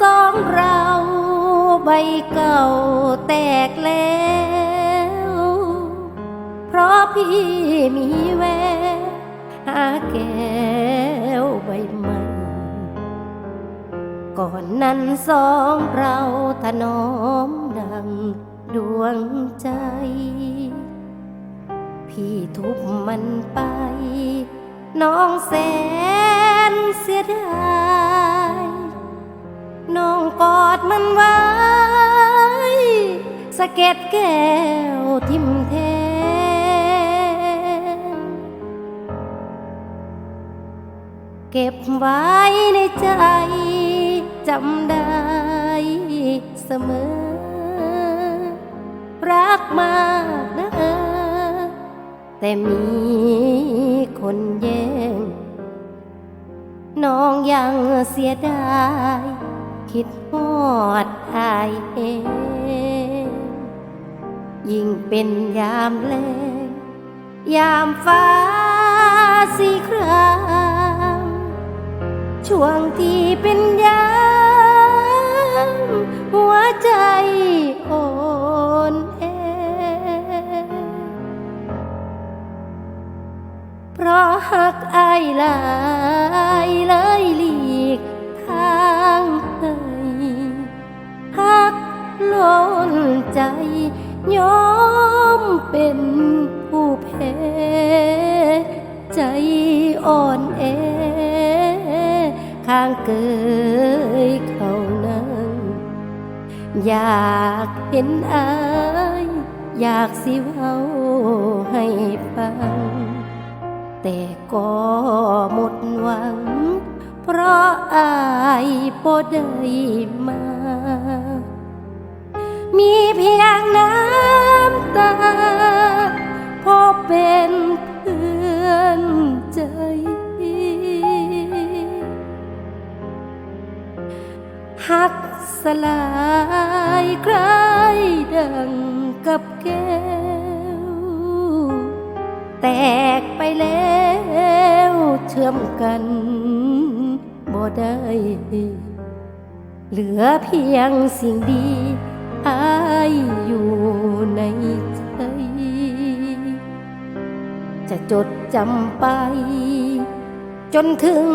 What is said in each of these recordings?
สองเก่าแตกแล้ว เพราะพี่มีแววหาแก้วใบใหม่ ก่อนนั้นสองเราถนอมดังดวงใจ พี่ทุบมันไป น้องแสนเสียดาย น้องกอดมันไว้ สะเก็ดแก้วทิมแทงเก็บไว้ในใจ จำได้เสมอ รักมากนะเออแต่มีคนแย่งน้องยังเสียดาย คิดฮอดอายเองยิ่งเป็นยามแลงยามฟ้าสีครามช่วงที่เป็นยามหัวใจอ่อนแอเพราะหักอายหลายเลย ล้นใจยอมเป็นผู้แพ้ใจอ่อนแอ ข้างเกยเขานั้นอยากเห็นอาย อยากสิเว้าให้ฟัง แต่ก็หมดหวัง เพราะอายบ่ได้มา มีเพียงน้ำตาพอเป็นเพื่อนใจ หักสลายใครดังกับแก้ว แตกไปแล้วเชื่อมกันบ่ได้ เหลือเพียงสิ่งดี อยอยู่ในใจ จะจดจำไป จนถึง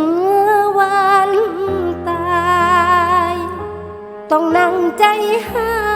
วันตาย ต้องนั่งใจหา